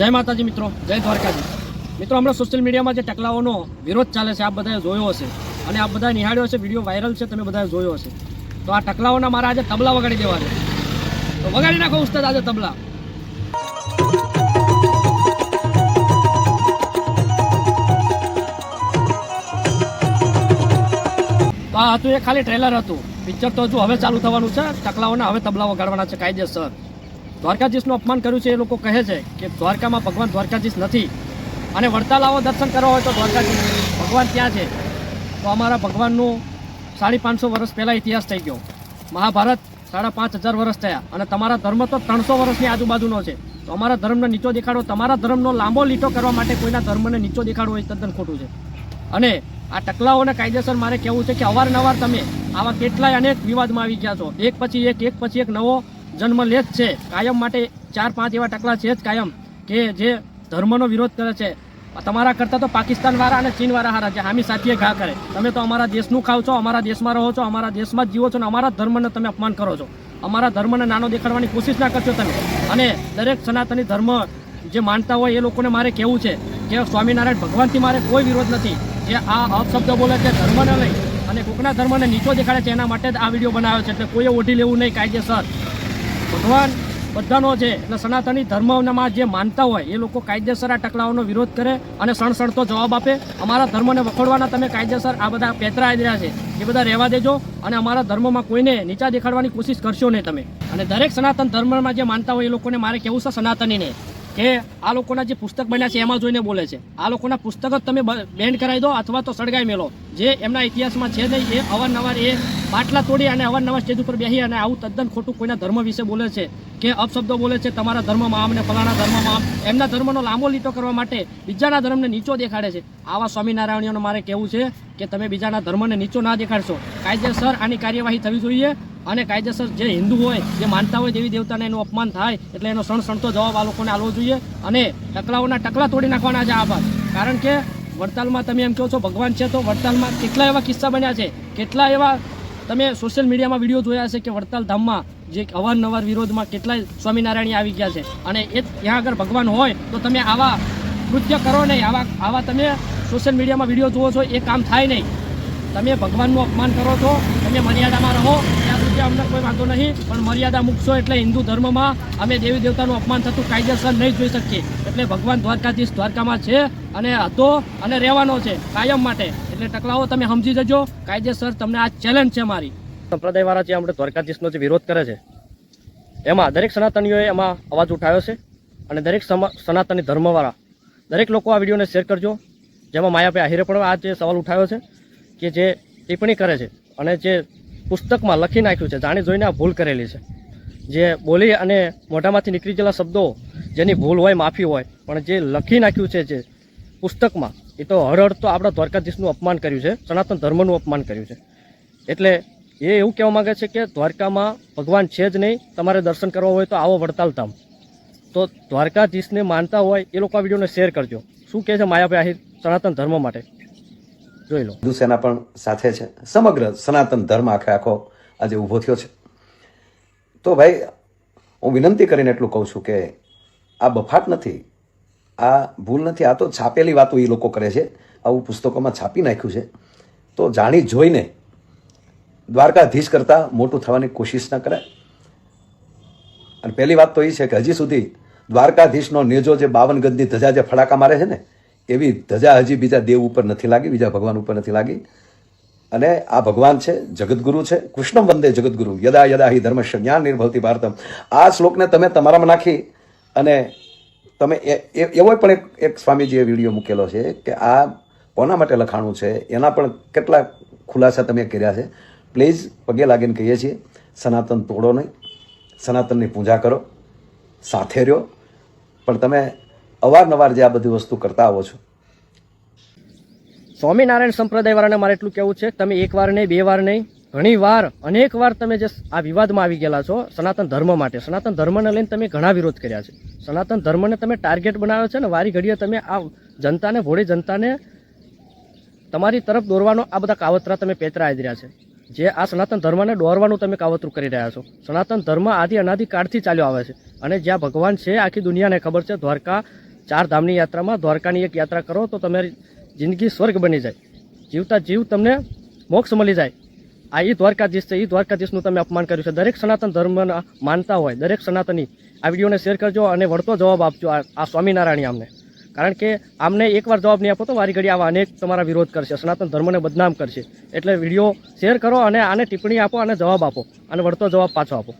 જય માતાજી મિત્રો, જય દ્વારકાજી. મિત્રો, હમણાં સોશિયલ મીડિયામાં જે ટકલાઓનો વિરોધ ચાલે છે, આ બધાએ જોયો હશે. અને આ બધા નિહાળ્યો હશે વીડિયો વાયરલ છે, તમે બધાએ જોયો હશે. તો આ ટકલાઓના મારા આજે તબલા વગાડી દેવા છે. તો વગાડી નાખો ઉસ્તાદ આજે તબલા. તો આ હતું એ ખાલી ટ્રેલર હતું. પિક્ચર તો હજુ હવે ચાલુ થવાનું છે. ટકલાઓને હવે તબલા વગાડવાના છે, કાયદેસર. દ્વારકાધીશનું અપમાન કર્યું છે એ લોકો કહે છે કે દ્વારકામાં ભગવાન દ્વારકાધીશ નથી. અને વડતાલ આવો દર્શન કરવા હોય તો દ્વારકાધીશ ભગવાન ત્યાં છે. તો અમારા ભગવાનનું સાડી પાંચસો વર્ષ પહેલાં ઇતિહાસ થઈ ગયો. મહાભારત સાડા પાંચ હજાર વર્ષ થયા અને તમારા ધર્મ તો ત્રણસો વર્ષની આજુબાજુનો છે. તો અમારા ધર્મને નીચો દેખાડો. તમારા ધર્મનો લાંબો લીટો કરવા માટે કોઈના ધર્મને નીચો દેખાડવો એ તદ્દન ખોટું છે. અને આ ટકલાઓને કાયદેસર મારે કહેવું છે કે અવારનવાર તમે આવા કેટલાય અનેક વિવાદમાં આવી ગયા છો. એક પછી એક એક પછી એક નવો જન્મ લે જ છે. કાયમ માટે ચાર પાંચ એવા ટકલા છે જ કાયમ કે જે ધર્મનો વિરોધ કરે છે. તમારા કરતાં તો પાકિસ્તાનવાળા અને ચીનવાળા હારા છે. હામી સાથીએ ઘા કરે. તમે તો અમારા દેશનું ખાવ છો, અમારા દેશમાં રહો છો, અમારા દેશમાં જ જીવો છો અને અમારા ધર્મને તમે અપમાન કરો છો. અમારા ધર્મને નાનો દેખાડવાની કોશિશ ના કરશો તમે. અને દરેક સનાતની ધર્મ જે માનતા હોય એ લોકોને મારે કહેવું છે કે સ્વામિનારાયણ ભગવાનથી મારે કોઈ વિરોધ નથી. જે આ અપશબ્દ બોલે છે ધર્મને લઈ અને કોકના ધર્મને નીચો દેખાડે છે એના માટે જ આ વીડિયો બનાવ્યો છે. એટલે કોઈએ ઓઢી લેવું નહીં કાયદેસર. ભગવાન બધાનો છે એટલે સનાતની ધર્મમાં જે માનતા હોય એ લોકો કાયદેસર આ ટકલાઓનો વિરોધ કરે અને સણસણતો જવાબ આપે. અમારા ધર્મને વખોડવાના તમે કાયદેસર આ બધા પેતરા રહ્યા છે. એ બધા રહેવા દેજો અને અમારા ધર્મમાં કોઈને નીચા દેખાડવાની કોશિશ કરશો નહીં તમે. અને દરેક સનાતન ધર્મમાં જે માનતા હોય એ લોકોને મારે કેવું છે સનાતનીને. કે આ લોકોના જે પુસ્તક બન્યા છે એમાં જોઈને બોલે છે. આ લોકોના પુસ્તક જ તમે બેન્ડ કરાવી દો અથવા તો સળગાઈ મેલો. જે એમના ઇતિહાસમાં છે નહીં એ અવારનવાર એ બાટલા તોડી અને અવારનવાર સ્ટેજ ઉપર બેસી અને આવું તદ્દન ખોટું કોઈના ધર્મ વિશે બોલે છે કે અપશબ્દો બોલે છે, તમારા ધર્મમાં આમ ને ફલાણા ધર્મમાં આમ. એમના ધર્મનો લાંબો લીટો કરવા માટે બીજાના ધર્મને નીચો દેખાડે છે. આવા સ્વામિનારાયણીઓનું મારે કહેવું છે કે તમે બીજાના ધર્મને નીચો ના દેખાડશો. કાયદેસર આની કાર્યવાહી થવી જોઈએ. અને કાયદેસર જે હિન્દુ હોય, જે માનતા હોય દેવી દેવતાને એનું અપમાન થાય, એટલે એનો સણસણતો જવાબ આ લોકોને આલવો જોઈએ અને ટકલાઓના ટકલા તોડી નાખવાના છે આ બાદ કારણ કે વડતાલમાં તમે એમ કહો છો, ભગવાન છે તો વડતાલમાં કેટલા એવા કિસ્સા બન્યા છે, કેટલા એવા તમે સોશિયલ મીડિયામાં વીડિયો જોયા છે કે વડતાલ ધામમાં જે અવારનવાર વિરોધમાં કેટલાય સ્વામિનારાયણ આવી ગયા છે. અને એ ત્યાં આગળ ભગવાન હોય તો તમે આવા કૃત્ય કરો નહીં. આવા આવા તમે સોશિયલ મીડિયામાં વીડિયો જુઓ છો, એ કામ થાય નહીં. તમે ભગવાનનું અપમાન કરો છો, તમે મર્યાદામાં રહો, ત્યાં સુધી અમને કોઈ વાંધો નહીં, પણ મર્યાદા મૂકશો એટલે હિન્દુ ધર્મમાં અમે દેવી દેવતાનું અપમાન થતું કાયદેસર નહીં જોઈ શકીએ. એટલે ભગવાન દ્વારકાધીશ દ્વારકામાં છે અને હતો અને રહેવાનો છે, કાયમ માટે. એટલે ટકલાઓ તમે સમજી જજો, કાયદેસર તમને આ ચેલેન્જ છે મારી. સંપ્રદાયવાળા જે આપણે દ્વારકાધીશનો જે વિરોધ કરે છે, એમાં દરેક સનાતનીઓએ એમાં અવાજ ઉઠાવ્યો છે અને દરેક સનાતની ધર્મવાળા, દરેક લોકો આ વિડીયોને શેર કરજો, જેમાં માયાભાઈ આહિરે પણ આ જે સવાલ ઉઠાવ્યો છે કે જે ટિપ્પણી કરે છે અને જે પુસ્તકમાં લખી નાખ્યું છે, જાણી જોઈને આ ભૂલ કરેલી છે. જે બોલી અને મોઢામાંથી નીકળી ગયેલા શબ્દો, જેની ભૂલ હોય, માફી હોય, પણ જે લખી નાખ્યું છે જે પુસ્તકમાં, એ તો હળહળ તો આપણા દ્વારકાધીશનું અપમાન કર્યું છે, સનાતન ધર્મનું અપમાન કર્યું છે. એટલે એ એવું કહેવા માંગે છે કે દ્વારકામાં ભગવાન છે જ નહીં, તમારે દર્શન કરવા હોય તો આવો વડતાલ તમ તો દ્વારકાધીશને માનતા હોય, એ લોકો આ વિડીયોને શેર કરજો. શું કહે છે માયાભાઈ આહિર, સનાતન ધર્મ માટે? જોઈ લો. હિન્દુ સેના પણ સાથે છે. સમગ્ર સનાતન ધર્મ આખે આખો આજે ઊભો થયો છે. તો ભાઈ, હું વિનંતી કરીને એટલું કહું છું કે આ બફાટ નથી, આ ભૂલ નથી, આ તો છાપેલી વાતો એ લોકો કરે છે. આવું પુસ્તકોમાં છાપી નાખ્યું છે. તો જાણી જોઈને દ્વારકાધીશ કરતાં મોટું થવાની કોશિશ ન કરાય. અને પહેલી વાત તો એ છે કે હજી સુધી દ્વારકાધીશનો નેજો જે બાવન ગજની ધજા જે ફડાકા મારે છે ને એવી ધજા હજી બીજા દેવ ઉપર નથી લાગી, બીજા ભગવાન ઉપર નથી લાગી. અને આ ભગવાન છે જગતગુરુ છે, કૃષ્ણમ વંદે જગતગુરુ યદા યદા હિ ધર્મશ જ્ઞાન નિર્ભવતી ભારતમ. આ શ્લોકને તમે તમારામાં નાખી અને તમે એવો પણ એક એક સ્વામીજીએ વીડિયો મૂકેલો છે કે આ કોના માટે લખાણું છે? એના પણ કેટલા ખુલાસા તમે કર્યા છે? પ્લીઝ પગે લાગીને કહીએ છીએ, સનાતન તોડો નહીં, સનાતનની પૂજા કરો, સાથે રહ્યો. પણ તમે અવારનવાર જે આ બધી વસ્તુ કરતા આવો છો. સ્વામિનારાયણ સંપ્રદાયવાળાને મારે એટલું કહેવું છે, તમે એક વાર નહીં, બે વાર નહીં, ઘણી વાર, અનેક વાર તમે જે આ વિવાદમાં આવી ગયેલા છો, સનાતન ધર્મ માટે. સનાતન ધર્મને લઈને તમે ઘણા વિરોધ કર્યા છે. સનાતન ધર્મને તમે ટાર્ગેટ બનાવ્યો છે ને, વારી ઘડીએ તમે આ જનતાને, ભોળી જનતાને તમારી તરફ દોરવાનો આ બધા કાવતરા તમે પેતરા રહ્યા છે. જે આ સનાતન ધર્મને દોરવાનું તમે કાવતરું કરી રહ્યા છો. સનાતન ધર્મ આદિ અનાદિ કાળથી ચાલ્યો આવે છે. અને જ્યાં ભગવાન છે, આખી દુનિયાને ખબર છે, દ્વારકા ચાર ધામની યાત્રામાં દ્વારકાની એક યાત્રા કરો તો તમારી જિંદગી સ્વર્ગ બની જાય. જીવતા જીવ તમને મોક્ષ મળી જાય. આ એ દ્વારકાધીશ છે એ દ્વારકાધીશનું તમે અપમાન કર્યું છે. દરેક સનાતન ધર્મના માનતા હોય, દરેક સનાતની આ વિડીયોને શેર કરજો અને વળતો જવાબ આપજો આ સ્વામિનારાયણ આમને. કારણ કે આમને એકવાર જવાબ નહીં આપો તો વારી ઘડી આવા અનેક તમારા વિરોધ કરશે. સનાતન ધર્મને બદનામ કરશે. એટલે વીડિયો શેર કરો અને આને ટિપ્પણી આપો અને જવાબ આપો અને વળતો જવાબ પાછો આપો.